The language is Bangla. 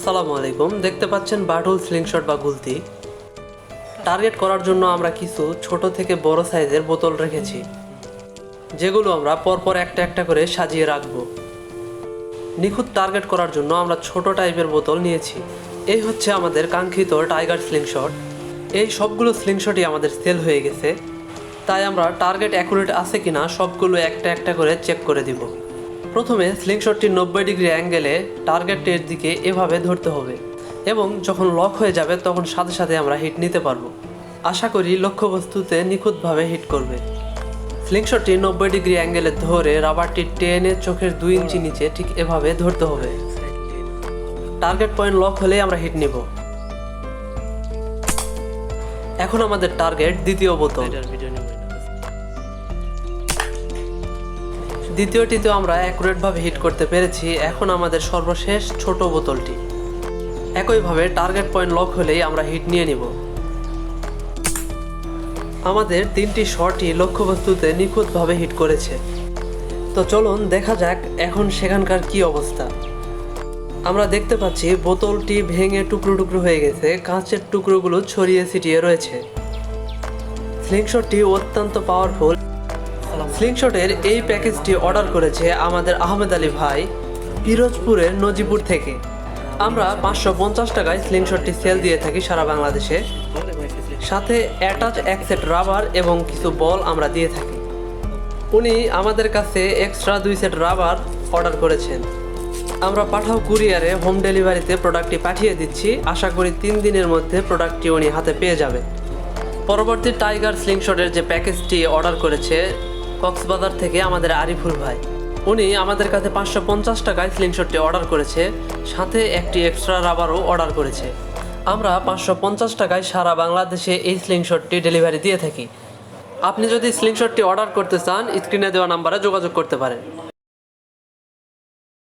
আসসালামু আলাইকুম। দেখতে পাচ্ছেন বাটুল স্লিংশট বা গুলতি। টার্গেট করার জন্য আমরা কিছু ছোট থেকে বড় সাইজের বোতল রেখেছি, যেগুলো আমরা পরপর একটা একটা করে সাজিয়ে রাখব। নিখুঁত টার্গেট করার জন্য আমরা ছোট টাইপের বোতল নিয়েছি। এই হচ্ছে আমাদের কাঙ্ক্ষিত টাইগার স্লিংশট এই সবগুলো স্লিংশটই আমাদের সেল হয়ে গেছে। তাই আমরা টার্গেট অ্যাকুরেট আছে কিনা সবগুলো একটা একটা করে চেক করে দিব। প্রথমে স্লিংশটটি নব্বই ডিগ্রি অ্যাঙ্গেলে টার্গেটের দিকে এভাবে ধরতে হবে এবং যখন লক হয়ে যাবে তখন সাথে সাথে আমরা হিট নিতে পারব। আশা করি লক্ষ্যবস্তুতে নিখুঁতভাবে হিট করবে। স্লিংশটটি নব্বই ডিগ্রি অ্যাঙ্গেলে ধরে রাবারটি টেনে চোখের দুই ইঞ্চি নিচে ঠিক এভাবে ধরতে হবে। টার্গেট পয়েন্ট লক হলেই আমরা হিট নিব। এখন আমাদের টার্গেট দ্বিতীয় বোতল। দ্বিতীয়টিতেও আমরা অ্যাকুরেটভাবে হিট করতে পেরেছি এখন আমাদের সর্বশেষ ছোট বোতলটি। একইভাবে টার্গেট পয়েন্ট লক হলেই আমরা হিট নিয়ে নিব। আমাদের তিনটি শটই লক্ষ্যবস্তুতে নিখুঁতভাবে হিট করেছে। তো চলুন দেখা যাক এখন সেখানকার কি অবস্থা। আমরা দেখতে পাচ্ছি বোতলটি ভেঙে টুকরো টুকরো হয়ে গেছে, কাঁচের টুকরোগুলো ছড়িয়ে ছিটিয়ে রয়েছে। স্লিংশটটি অত্যন্ত পাওয়ারফুল স্লিংশটের এই প্যাকেজটি অর্ডার করেছে আমাদের আহমেদ আলী ভাই, পিরোজপুরের নজিপুর থেকে। আমরা পাঁচশো পঞ্চাশ টাকায় স্লিংশটটি সেল দিয়ে থাকি সারা বাংলাদেশে। সাথে অ্যাটাচ এক সেট রাবার এবং কিছু বল আমরা দিয়ে থাকি। উনি আমাদের কাছে এক্সট্রা দুই সেট রাবার অর্ডার করেছেন। আমরা পাঠাও কুরিয়ারে হোম ডেলিভারিতে প্রোডাক্টটি পাঠিয়ে দিচ্ছি। আশা করি তিন দিনের মধ্যে প্রোডাক্টটি উনি হাতে পেয়ে যাবেন পরবর্তী টাইগার স্লিংশটের যে প্যাকেজটি অর্ডার করেছে কক্সবাজার থেকে আমাদের আরিফুল ভাই। উনি আমাদের কাছে পাঁচশো পঞ্চাশ টাকায় স্লিংশটটি অর্ডার করেছে, সাথে একটি এক্সট্রা রাবারও অর্ডার করেছে। আমরা পাঁচশো পঞ্চাশ টাকায় সারা বাংলাদেশে এই স্লিংশটটি ডেলিভারি দিয়ে থাকি। আপনি যদি স্লিংশটটি অর্ডার করতে চান স্ক্রিনে দেওয়া নাম্বারে যোগাযোগ করতে পারেন।